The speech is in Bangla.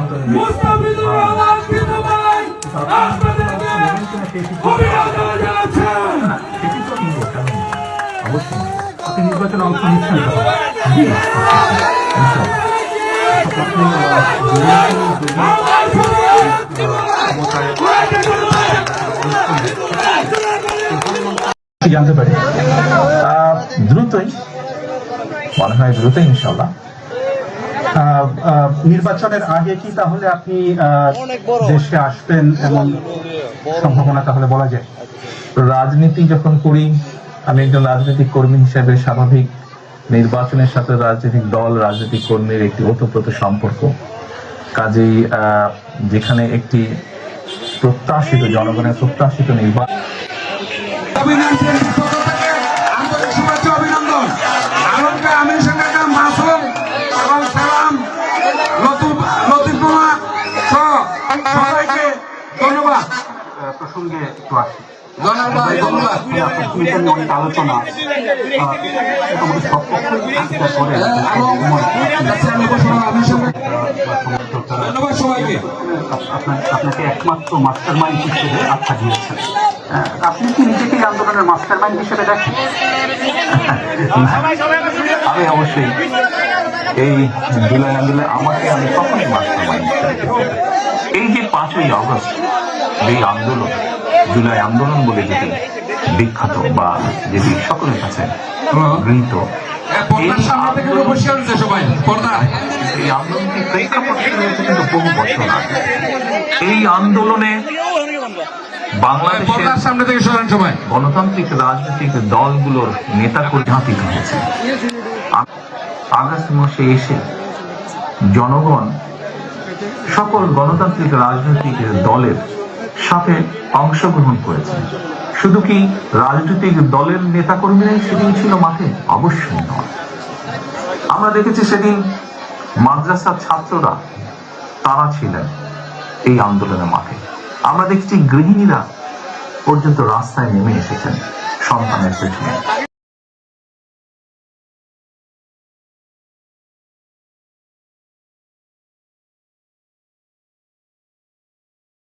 মুস্তাফিজুর রহমান ভাই আপনাদেরকে অভিনন্দন জানাচ্ছেন? অবশ্যই আপনি নির্বাচনে অংশ নিচ্ছেন কি জানতে পারি। দ্রুতই মনে হয় দ্রুতই ইনশাল্লাহ নির্বাচনের আগে কি তাহলে আপনি আহ, দেশে আসবেন এমন সম্ভাবনা তাহলে বলা যায়? রাজনীতি যখন করি আমি একজন রাজনৈতিক কর্মী হিসেবে স্বাভাবিক নির্বাচনের সাথে রাজনৈতিক দল রাজনৈতিক কর্মীর একটি ওতপ্রোত সম্পর্ক। কাজেই আহ, যেখানে একটি প্রত্যাশিত জনগণের প্রত্যাশিত নির্বাচন সবাইকে ধন্যবাদ। প্রসঙ্গে একটু আসি। আলোচনা আপনার- আপনাকে একমাত্র মাস্টার মাইন্ড হিসেবে আখ্যা দিয়েছেন। আপনি কি নিজেকে আন্দোলনের মাস্টার মাইন্ড হিসেবে দেখেন? আমি অবশ্যই এই জুলাই আন্দোলনে আমাকে আমি কখনই মাস্টার মাইন্ড হিসেবে। এই যে পাঁচই আগস্ট যে আন্দোলন জুলাই আন্দোলন বলে যেটি বিখ্যাত বা যেটি সকলের কাছে গৃহীত সবাই এই আন্দোলনে বাংলাদেশের সামনে থেকে সরেন সবাই। গণতান্ত্রিক রাজনৈতিক দলগুলোর নেতা ঝাঁপিত হয়েছে আগস্ট মাসে এসে জনগণ সকল গণতান্ত্রিক রাজনৈতিক দলের সাথে অংশগ্রহণ করেছে। শুধু কি রাজনৈতিক দলের নেতাকর্মীরাই সেদিন ছিল মাঠে? অবশ্যই নয়। আমরা দেখেছি সেদিন মাদ্রাসার ছাত্ররা, তারা ছিলেন এই আন্দোলনের মাঠে। আমরা দেখছি গৃহিণীরা পর্যন্ত রাস্তায় নেমে এসেছেন সন্তানের পেছনে।